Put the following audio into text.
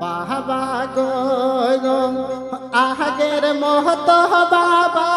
বাবা গো আগের মহত বাবা